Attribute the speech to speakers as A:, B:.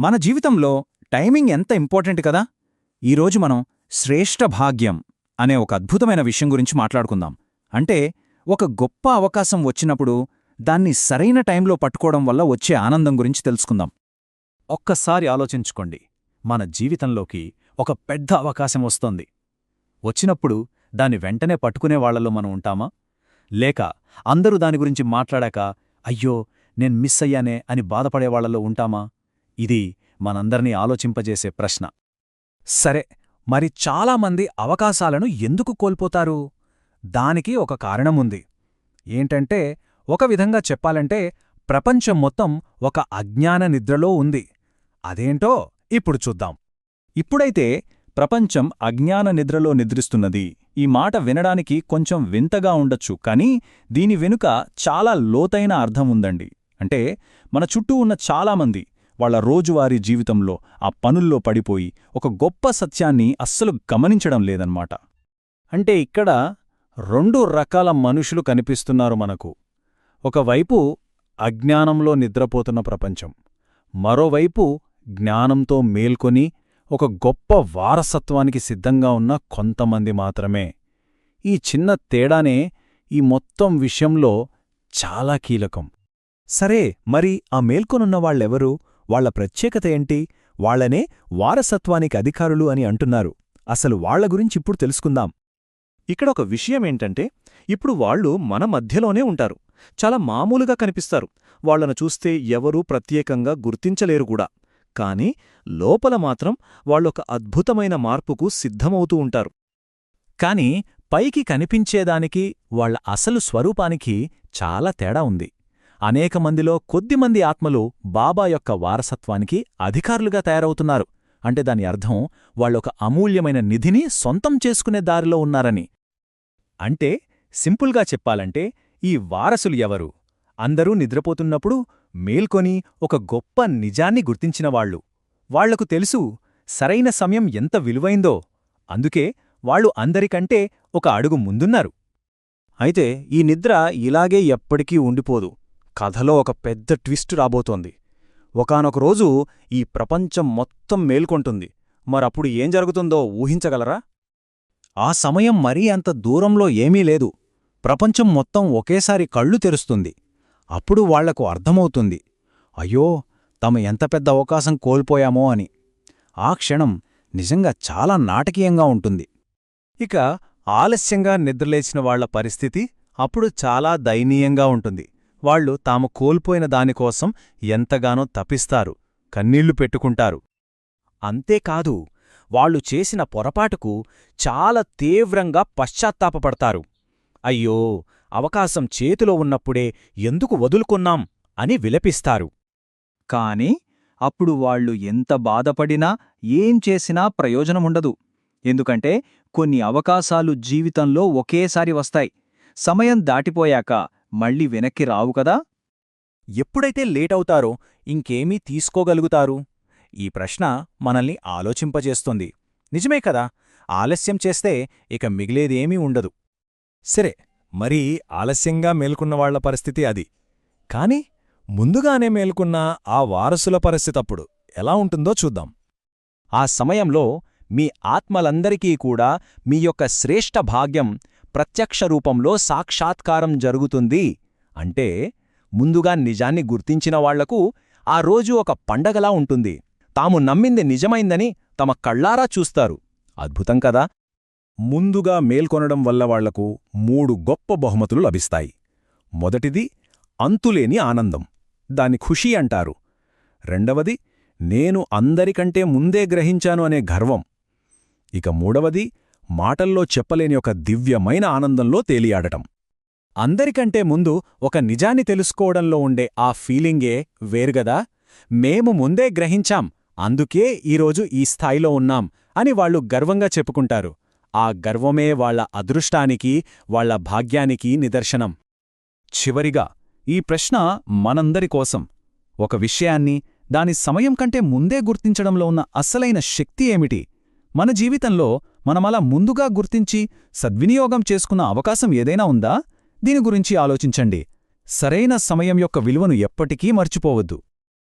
A: మన జీవితంలో టైమింగ్ ఎంత ఇంపార్టెంట్ కదా? ఈరోజు మనం శ్రేష్ఠ భాగ్యం అనే ఒక అద్భుతమైన విషయం గురించి మాట్లాడుకుందాం. అంటే ఒక గొప్ప అవకాశం వచ్చినప్పుడు దాన్ని సరైన టైంలో పట్టుకోవడం వల్ల వచ్చే ఆనందం గురించి తెలుసుకుందాం. ఒక్కసారి ఆలోచించుకోండి. మన జీవితంలోకి ఒక పెద్ద అవకాశం వస్తోంది. వచ్చినప్పుడు దాన్ని వెంటనే పట్టుకునే వాళ్ళలో మనం ఉంటామా? లేక అందరూ దాని గురించి మాట్లాడాక అయ్యో నేను మిస్ అయ్యానే అని బాధపడేవాళ్ళలో ఉంటామా? ఇది మనందర్నీ ఆలోచింపజేసే ప్రశ్న. సరే మరి చాలామంది అవకాశాలను ఎందుకు కోల్పోతారు? దానికి ఒక కారణముంది. ఏంటంటే ఒక విధంగా చెప్పాలంటే ప్రపంచం మొత్తం ఒక అజ్ఞాన నిద్రలో ఉంది. అదేంటో ఇప్పుడు చూద్దాం. ఇప్పుడైతే ప్రపంచం అజ్ఞాన నిద్రలో నిద్రిస్తున్నది. ఈ మాట వినడానికి కొంచెం వింతగా ఉండొచ్చు కానీ దీని వెనుక చాలా లోతైన అర్థం ఉందండి అంటే మన చుట్టూ ఉన్న చాలామంది వాళ్ళ రోజువారీ జీవితంలో ఆ పనుల్లో పడిపోయి ఒక గొప్ప సత్యాన్ని అస్సలు గమనించడం లేదన్నమాట. అంటే ఇక్కడ రెండు రకాల మనుషులు కనిపిస్తున్నారు మనకు. ఒకవైపు అజ్ఞానంలో నిద్రపోతున్న ప్రపంచం. మరోవైపు జ్ఞానంతో మేల్కొని ఒక గొప్ప వారసత్వానికి సిద్ధంగా ఉన్న కొంతమంది మాత్రమే. ఈ చిన్న తేడానే ఈ మొత్తం విషయంలో చాలా కీలకం. సరే మరి ఆ మేల్కొనున్న వాళ్ళెవరు? వాళ్ళ ప్రత్యేకత ఏంటి? వాళ్ళనే వారసత్వానికి అధికారులు అని అంటున్నారు. అసలు వాళ్ళ గురించిప్పుడు తెలుసుకుందాం.
B: ఇక్కడ ఒక విషయమేంటంటే ఇప్పుడు వాళ్ళు మన మధ్యలోనే ఉంటారు. చాలా మామూలుగా కనిపిస్తారు. వాళ్ళను చూస్తే ఎవరూ ప్రత్యేకంగా గుర్తించలేరు కూడా. కాని లోపల మాత్రం వాళ్ళొక అద్భుతమైన మార్పుకు సిద్ధమవుతూ ఉంటారు.
A: కాని పైకి కనిపించేదానికి వాళ్ళ అసలు స్వరూపానికి చాలా తేడా ఉంది. అనేక మందిలో కొద్దిమంది ఆత్మలు బాబా యొక్క వారసత్వానికి అధికారులుగా తయారవుతున్నారు. అంటే దాని అర్థం వాళ్ళొక అమూల్యమైన నిధిని సొంతం చేసుకునే దారిలో ఉన్నారని. అంటే సింపుల్గా చెప్పాలంటే ఈ వారసులు ఎవరు? అందరూ నిద్రపోతున్నప్పుడు మేల్కొని ఒక గొప్ప నిజాన్ని గుర్తించినవాళ్ళు వాళ్ళకు తెలుసు సరైన సమయం ఎంత విలువైందో. అందుకే వాళ్ళు అందరికంటే ఒక అడుగు ముందున్నారు. అయితే ఈ నిద్ర ఇలాగే ఎప్పటికీ ఉండిపోదు. కథలో ఒక పెద్ద ట్విస్ట్ రాబోతోంది. ఒకనొక రోజు ఈ ప్రపంచం మొత్తం మేల్కొంటుంది. మరప్పుడు ఏం జరుగుతుందో ఊహించగలరా? ఆ సమయం మరీ అంత దూరంలో ఏమీ లేదు. ప్రపంచం మొత్తం ఒకేసారి కళ్ళు తెరుస్తుంది. అప్పుడు వాళ్ళకు అర్థమవుతుంది. అయ్యో తమ ఎంత పెద్ద అవకాశం కోల్పోయామో అని. ఆ క్షణం నిజంగా చాలా నాటకీయంగా ఉంటుంది. ఇక ఆలస్యంగా నిద్రలేచిన వాళ్ళ పరిస్థితి అప్పుడు చాలా దయనీయంగా ఉంటుంది. వాళ్ళు తాము కోల్పోయిన దానికోసం ఎంతగానో తపిస్తారు కన్నీళ్ళు పెట్టుకుంటారు. అంతేకాదు వాళ్ళు చేసిన పొరపాటుకు చాలా తీవ్రంగా పశ్చాత్తాపపడతారు. అయ్యో అవకాశం చేతిలో ఉన్నప్పుడే ఎందుకు వదులుకున్నాం అని విలపిస్తారు. కాని అప్పుడు వాళ్ళు ఎంత బాధపడినా ఏం చేసినా ప్రయోజనముండదు. ఎందుకంటే కొన్ని అవకాశాలు జీవితంలో ఒకేసారి వస్తాయి. సమయం దాటిపోయాక మళ్ళీ వెనక్కి రావు కదా? ఎప్పుడైతే లేటవుతారో ఇంకేమీ తీసుకోగలుగుతారు? ఈ ప్రశ్న మనల్ని ఆలోచింపజేస్తుంది. నిజమే కదా? ఆలస్యం చేస్తే ఇక మిగిలేదేమీ ఉండదు. సరే మరీ ఆలస్యంగా మేల్కొన్నవాళ్ళ పరిస్థితి అది. కాని ముందుగానే మేల్కొన్న ఆ వారసుల పరిస్థితప్పుడు ఎలా ఉంటుందో చూద్దాం. ఆ సమయంలో మీ ఆత్మలందరికీ కూడా మీ యొక్క శ్రేష్ఠ భాగ్యం ప్రత్యక్ష రూపంలో సాక్షాత్కారం జరుగుతుంది అంటే ముందుగా నిజాన్ని గుర్తించిన వాళ్ళకు ఆ రోజు ఒక పండగలా ఉంటుంది. తాము నమ్మింది నిజమైందని తమ కళ్ళారా చూస్తారు. అద్భుతం కదా? ముందుగా మేల్కొనడం వల్ల వాళ్ళకు మూడు గొప్ప బహుమతులు లభిస్తాయి. మొదటిది అంతులేని ఆనందం. దాని ఖుషీ అంటారు. రెండవది నేను అందరికంటే ముందే గ్రహించాను అనే గర్వం. ఇక మూడవది మాటల్లో చెప్పలేని ఒక దివ్యమైన ఆనందంలో తేలియాడటం. అందరికంటే ముందు ఒక నిజాన్ని తెలుసుకోవడంలో ఉండే ఆ ఫీలింగే వేరుగదా మేము ముందే గ్రహించాం అందుకే ఈరోజు ఈ స్థాయిలో ఉన్నాం అని వాళ్ళు గర్వంగా చెప్పుకుంటారు. ఆ గర్వమే వాళ్ళ అదృష్టానికి వాళ్ళ భాగ్యానికి నిదర్శనం. చివరిగా ఈ ప్రశ్న మనందరి కోసం. ఒక విషయాన్ని దాని సమయం కంటే ముందే గుర్తించడంలో ఉన్న అసలైన శక్తి ఏమిటి? మన జీవితంలో మనమలా ముందుగా గుర్తించి సద్వినియోగం చేసుకున్న అవకాశం ఏదైనా ఉందా? దీని గురించి ఆలోచించండి. సరైన సమయం యొక్క విలువను ఎప్పటికీ మర్చిపోవద్దు.